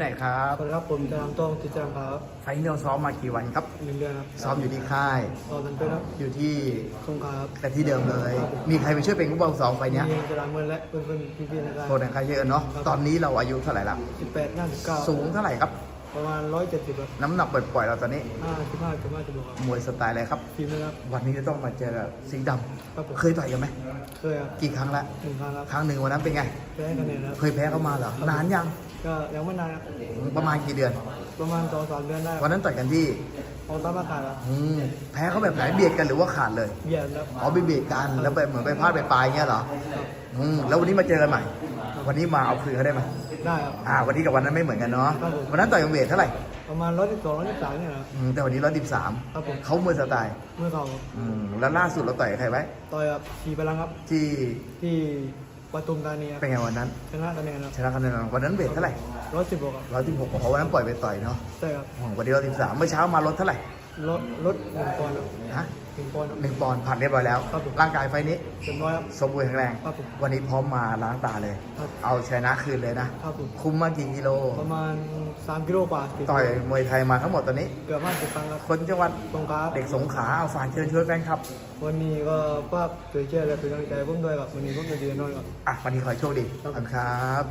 ไหนครับสวัสดีครับผมจะทำต้องจิตจังครับไฟล์นี้เราซ้อมมากี่วันครับหนึ่งเดือนครับซ้อมอยู่ที่ค่ายต่อกันไปครับอยู่ที่สงขลาครับแต่ที่เดิมเลย มีใครไปช่วยเป็นผู้บอลซ้อมไฟล์เนี้ยมีจะรางเงินและเพื่อนๆพี่ๆนะครับโทษนะใครเยอะเนาะตอนนี้เราอายุเท่าไหร่ละสิบแปดห้าสิบเก้าสูงเท่าไหร่ครับประมาณร้อยเจ็ดสิบครับน้ำหนักปล่อยๆเราตอนนี้ห้าสิบห้าจุดห้าจุดหกครับมวยสไตล์อะไรครับทีมนะครับวันนี้จะต้องมาเจอกับสิงห์ดครับผมำเคยต่อยกันไหมเคยครับกี่ครั้งละหนึ่งครั้งครับครั้งหนึ่งวันนั้นเป็นไงแพ้คะแนนครับเคยแพ้เขามาเหรอนานยัง ก็ยังไม่นานครับประมาณกี่เดือน ประมาณสองสามเดือนได้ควัรับนนั้นต่อยกันที่ของตามอากาศครับอืมแพ้เขาแบบไหนเบียดกันหรือว่าขาดเลยเบียดครับอ๋อเบียดกันแล้วไปเหมือนไปพลาดไปปลายๆเงี้ยเหรอครับอืมแล้ววันนี้มาเจอกันใหม่ วันนี้มาเอาคืนเขาได้ไหมได้ครับอ่า วันนี้กับวันนั้นไม่เหมือนกันเนาะครับผมวันนั้นต่อยกันเวทเท่าไหร่ประมาณร้อยสิบสองร้อยสิบสามเนี่ยนะครับอืมแต่วันนี้ร้อยสิบสามครับผมเขามวยสไตล์เมื่อเขาครับอืมแล้วล่าสุดเราต่อยกับใครไว้ต่อยกับขี่พลังครับที่ที่ ปทุมธานีครับเป็นไงวันนั้น ชนะคะแนนครับชนะคะแนนวันนั้นเวทเท่าไหร่ร้อยสิบหกครับร้อยสิบหกเพราะวันนั้นปล่อยไปต่อยเนาะใช่ครับอืมวันนี้ร้อยสิบสามเมื่อเช้ามาลดเท่าไหร่ลดลดหนึ่งปอนด์ครับฮะหนึ่งปอนด์ครับ หนึ่งปอนด์ผ่านเรียบร้อยแล้ว ครับผม ร่างกายไฟนี้ เต็มร้อยครับ สมบูรณ์แข็งแรง ครับผมวันนี้พร้อมมาล้างตาเลย ครับ เอาชนะคืนเลยนะ ครับผมคุมมากี่กิโล ประมาณ3กิโลกว่าสี่ต่อยมวยไทยมาทั้งหมดตอนนี้ เกือบห้าสิบครั้งครับคนจังหวัดตรงกลางเด็กสงขลาเอาฝากเชิญชวนแฟนคลับ วันนี้ก็ภาพสวยเชื่อและเป็นกำลังใจผมด้วยครับวันนี้ผมจะยืนนอนครับ อะวันนี้ขอให้โชคดีครับขอบคุณครับ